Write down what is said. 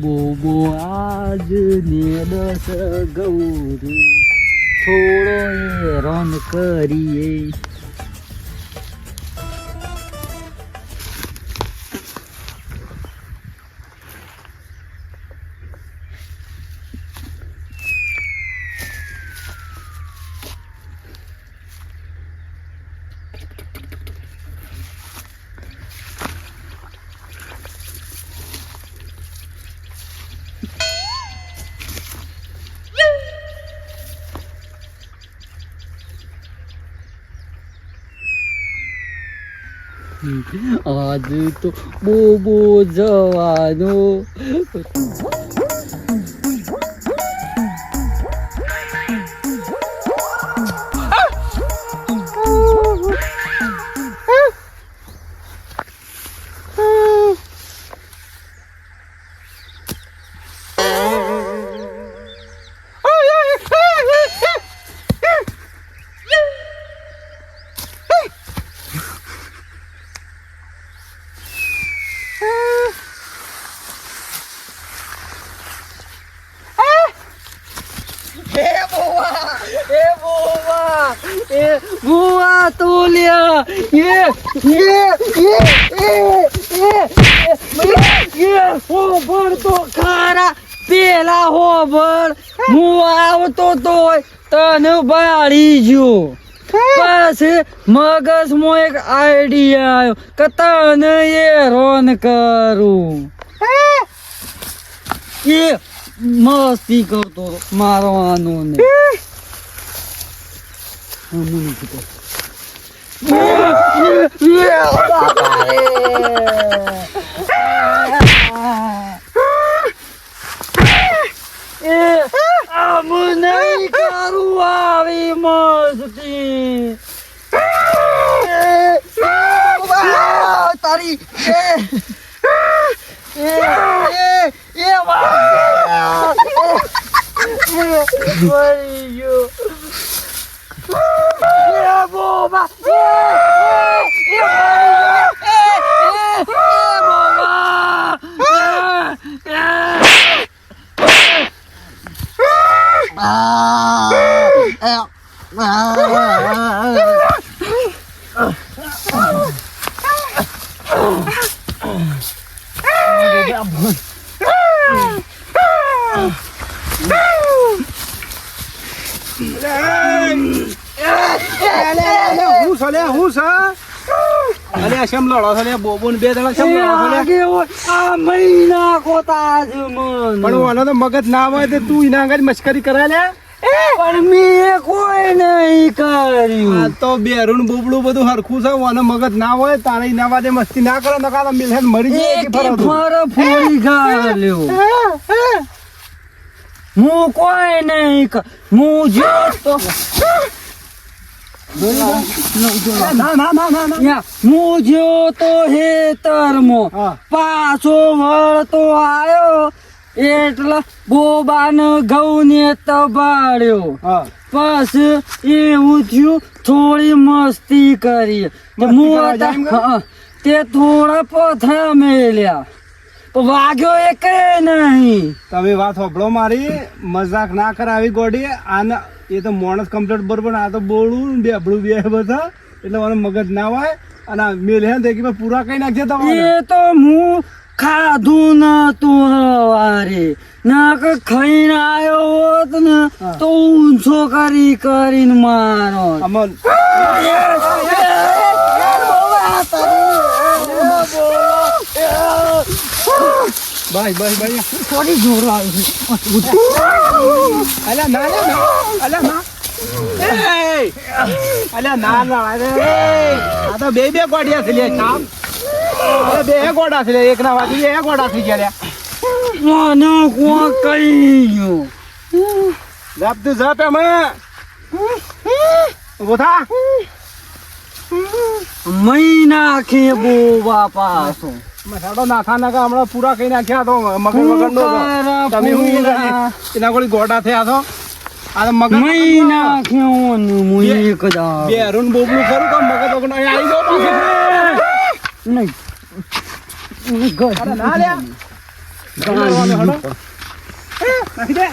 બોબો આજ ને ગૌરી. થોડો હેરાન કરીએ. આજ તો બોબો જવાનો. એ બોવા એ બોવા એ બોવા તોલ્યા એ એ એ એ એ એ હોબર તો ખારા પેલા હોબર હું આવતો તો તને બાળી ગયો મગજ મગજમાં એક આઈડિયા આવ્યો કે તને એ રોન કરું. એ મસ્તી કરતો મારવાનો ને મને કરું આવી મસ્તી તારી એ એ એ એ વાહ એ મરી ગયો એ બોબા એ એ મરી ગયો એ એ એ બોબા એ એ આ હું? અલે શેમ લડો છો લે? બોબો બે જણા શેમ લડો છો લે? આ મહિના કોતા જ મન પણ ઓનો તો મગજ ના હોય તો તું એના આગળ મશ્કરી કરે લે પણ મેં કોઈ નહીં આ કર્યું તો બેરુન બોબડું બધું હરખું છે ઓનો મગજ ના હોય તારે એના વાદે મસ્તી ના કરે નકા તો મિલહેન મરી જાય કે ફરો ફોડી હું કોઈ નહીં હું જો તો ના ના ના ના ના હું જો તો હેતરમો હા. પાછો વળતો આવ્યો એટલે બોબાન ઘઉંને તબાડ્યો. હા. પછી એવું થયું થોડી મસ્તી કરી. તો થોડા પથરા મેલ્યા. વાગ્યો એક નહીં. તમે વાત હોભળો મારી મજાક ના કરાવી ગોડી આને એ તો માણસ કમ્પ્લીટ બરોબર આ તો બોલું બે અબળું બે બધા એટલે મને મગજ ના હોય અને મેલહેન દેખી પૂરા કઈ નાખજે તમારે. એ તો હું ખાધું નતું હવારે. ના કે ખાઈને આવ્યો હોત ને તો ઊંચો કરી કરીને મારો અમન બાય બાય બાય. થોડી જોર આવી અલ્યા ના ના અલ્યા ના. એ અલ્યા ના ના આ તો બે બે ગોડિયા છે લે કામ. બે ગોડા છે એક ના વાગી બે ગોડા થઈ ગયા મને કોણ કહી ગયો? જપ તું જપ એમ ઊભો થા. મહિના ખે બાપા પાછો મસાડો નાથા નાખા હમણાં પૂરા કઈ નાખ્યા તો મગર મગર નો તમે હું એના કોઈ ગોડા થયા તો આ મગર મહિના ખેવાનું હું એક બે અરુણ બોબલું કરું તો મગર આવી પાછું. નહીં. ના નાખી દે.